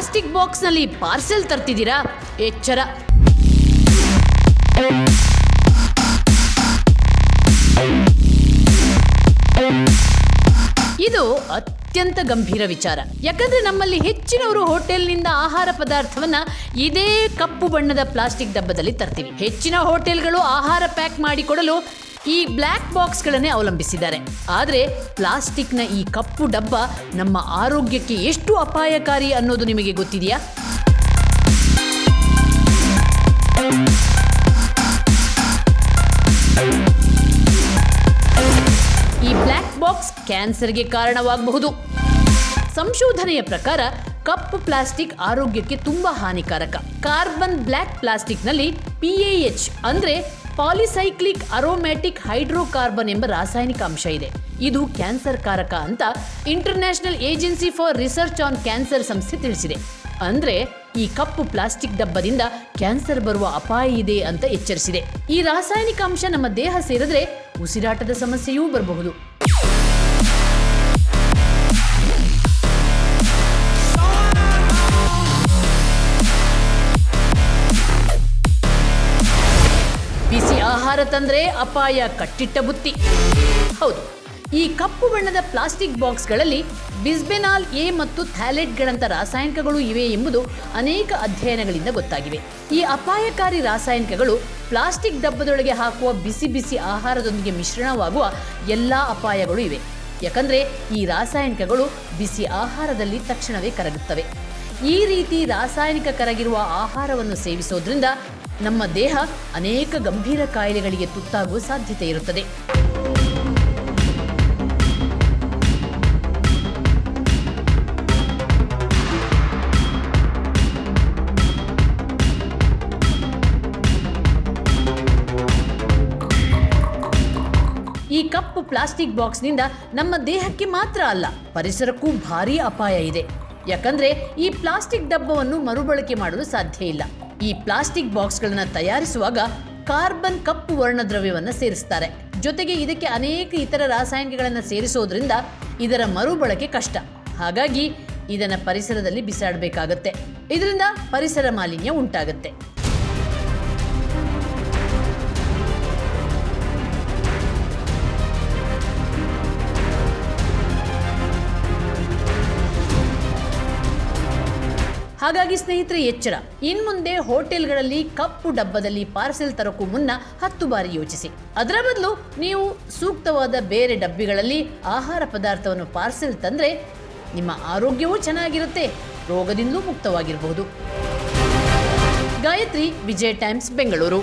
Plastic ಬಾಕ್ಸ್ನಲ್ಲಿ parcel ತರ್ತಿದ್ದೀರಾ? ಎಚ್ಚರ. ಇದು ಅತ್ಯಂತ ಗಂಭೀರ ವಿಚಾರ. ಯಾಕಂದ್ರೆ ನಮ್ಮಲ್ಲಿ ಹೆಚ್ಚಿನವರು ಹೋಟೆಲ್ನಿಂದ ಆಹಾರ ಪದಾರ್ಥವನ್ನ ಇದೇ ಕಪ್ಪು ಬಣ್ಣದ ಪ್ಲಾಸ್ಟಿಕ್ ಡಬ್ಬದಲ್ಲಿ ತರ್ತೀವಿ. ಹೆಚ್ಚಿನ ಹೋಟೆಲ್ಗಳು ಆಹಾರ ಪ್ಯಾಕ್ ಮಾಡಿಕೊಡಲು ಈ ಬ್ಲ್ಯಾಕ್ ಬಾಕ್ಸ್ಗಳನ್ನೇ ಅವಲಂಬಿಸಿದ್ದಾರೆ. ಆದರೆ ಪ್ಲಾಸ್ಟಿಕ್ನ ಈ ಕಪ್ಪು ಡಬ್ಬ ನಮ್ಮ ಆರೋಗ್ಯಕ್ಕೆ ಎಷ್ಟು ಅಪಾಯಕಾರಿ ಅನ್ನೋದು ನಿಮಗೆ ಗೊತ್ತಿದೆಯಾ? ಈ ಬ್ಲ್ಯಾಕ್ ಬಾಕ್ಸ್ ಕ್ಯಾನ್ಸರ್ಗೆ ಕಾರಣವಾಗಬಹುದು. ಸಂಶೋಧನೆಯ ಪ್ರಕಾರ ಕಪ್ಪು ಪ್ಲಾಸ್ಟಿಕ್ ಆರೋಗ್ಯಕ್ಕೆ ತುಂಬಾ ಹಾನಿಕಾರಕ. ಕಾರ್ಬನ್ ಬ್ಲ್ಯಾಕ್ ಪ್ಲಾಸ್ಟಿಕ್ನಲ್ಲಿ ಪಿಎಎಚ್ ಅಂದ್ರೆ ಪಾಲಿಸೈಕ್ಲಿಕ್ ಅರೋಮ್ಯಾಟಿಕ್ ಹೈಡ್ರೋಕಾರ್ಬನ್ ಎಂಬ ರಾಸಾಯನಿಕ ಅಂಶ ಇದೆ. ಇದು ಕ್ಯಾನ್ಸರ್ ಕಾರಕ ಅಂತ international agency for research on cancer ಸಂಸ್ಥೆ ತಿಳಿಸಿದೆ. ಅಂದ್ರೆ ಈ ಕಪ್ಪು ಪ್ಲಾಸ್ಟಿಕ್ ಡಬ್ಬದಿಂದ ಕ್ಯಾನ್ಸರ್ ಬರುವ ಅಪಾಯ ಇದೆ ಅಂತ ಎಚ್ಚರಿಸಿದೆ. ಈ ರಾಸಾಯನಿಕ ಅಂಶ ನಮ್ಮ ದೇಹ ಸೇರಿದ್ರೆ ಉಸಿರಾಟದ ಸಮಸ್ಯೆಯೂ ಬರಬಹುದು. ಆಹಾರ ತಂದ್ರೆ ಅಪಾಯ ಕಟ್ಟಿಟ್ಟ ಬುತ್ತಿ. ಹೌದು, ಈ ಕಪ್ಪು ಬಣ್ಣದ ಪ್ಲಾಸ್ಟಿಕ್ ಬಾಕ್ಸ್ಗಳಲ್ಲಿ ಬಿಸ್ಬೆನಾಲ್ ಎ ಮತ್ತು ಥ್ಯಾಲೆಟ್ಗಳಂಥ ರಾಸಾಯನಿಕಗಳು ಇವೆ ಎಂಬುದು ಅನೇಕ ಅಧ್ಯಯನಗಳಿಂದ ಗೊತ್ತಾಗಿವೆ. ಈ ಅಪಾಯಕಾರಿ ರಾಸಾಯನಿಕಗಳು ಪ್ಲಾಸ್ಟಿಕ್ ಡಬ್ಬದೊಳಗೆ ಹಾಕುವ ಬಿಸಿ ಬಿಸಿ ಆಹಾರದೊಂದಿಗೆ ಮಿಶ್ರಣವಾಗುವ ಎಲ್ಲ ಅಪಾಯಗಳು ಇವೆ. ಯಾಕಂದ್ರೆ ಈ ರಾಸಾಯನಿಕಗಳು ಬಿಸಿ ಆಹಾರದಲ್ಲಿ ತಕ್ಷಣವೇ ಕರಗುತ್ತವೆ. ಈ ರೀತಿ ರಾಸಾಯನಿಕ ಕರಗಿರುವ ಆಹಾರವನ್ನು ಸೇವಿಸೋದ್ರಿಂದ ನಮ್ಮ ದೇಹ ಅನೇಕ ಗಂಭೀರ ಕಾಯಿಲೆಗಳಿಗೆ ತುತ್ತಾಗುವ ಸಾಧ್ಯತೆ ಇರುತ್ತದೆ. ಈ ಕಪ್ಪು ಪ್ಲಾಸ್ಟಿಕ್ ಬಾಕ್ಸ್ನಿಂದ ನಮ್ಮ ದೇಹಕ್ಕೆ ಮಾತ್ರ ಅಲ್ಲ, ಪರಿಸರಕ್ಕೂ ಭಾರೀ ಅಪಾಯ ಇದೆ. ಯಾಕಂದ್ರೆ ಈ ಪ್ಲಾಸ್ಟಿಕ್ ಡಬ್ಬವನ್ನು ಮರುಬಳಕೆ ಮಾಡಲು ಸಾಧ್ಯ ಇಲ್ಲ. ಈ ಪ್ಲಾಸ್ಟಿಕ್ ಬಾಕ್ಸ್ಗಳನ್ನು ತಯಾರಿಸುವಾಗ ಕಾರ್ಬನ್ ಕಪ್ಪು ವರ್ಣದ್ರವ್ಯವನ್ನು ಸೇರಿಸ್ತಾರೆ. ಜೊತೆಗೆ ಇದಕ್ಕೆ ಅನೇಕ ಇತರ ರಾಸಾಯನಿಕಗಳನ್ನು ಸೇರಿಸೋದ್ರಿಂದ ಇದರ ಮರುಬಳಕೆ ಕಷ್ಟ. ಹಾಗಾಗಿ ಇದನ್ನು ಪರಿಸರದಲ್ಲಿ ಬಿಸಾಡಬೇಕಾಗತ್ತೆ. ಇದರಿಂದ ಪರಿಸರ ಮಾಲಿನ್ಯ ಉಂಟಾಗುತ್ತೆ. ಹಾಗಾಗಿ ಸ್ನೇಹಿತರೆ, ಎಚ್ಚರ. ಇನ್ಮುಂದೆ ಹೋಟೆಲ್ಗಳಲ್ಲಿ ಕಪ್ಪು ಡಬ್ಬದಲ್ಲಿ ಪಾರ್ಸೆಲ್ ತರೋಕ್ಕೂ ಮುನ್ನ ಹತ್ತು ಬಾರಿ ಯೋಚಿಸಿ. ಅದರ ಬದಲು ನೀವು ಸೂಕ್ತವಾದ ಬೇರೆ ಡಬ್ಬಿಗಳಲ್ಲಿ ಆಹಾರ ಪದಾರ್ಥವನ್ನು ಪಾರ್ಸೆಲ್ ತಂದ್ರೆ ನಿಮ್ಮ ಆರೋಗ್ಯವೂ ಚೆನ್ನಾಗಿರುತ್ತೆ ರೋಗದಿಂದಲೂ ಮುಕ್ತವಾಗಿರಬಹುದು. ಗಾಯತ್ರಿ, ವಿಜಯ ಟೈಮ್ಸ್, ಬೆಂಗಳೂರು.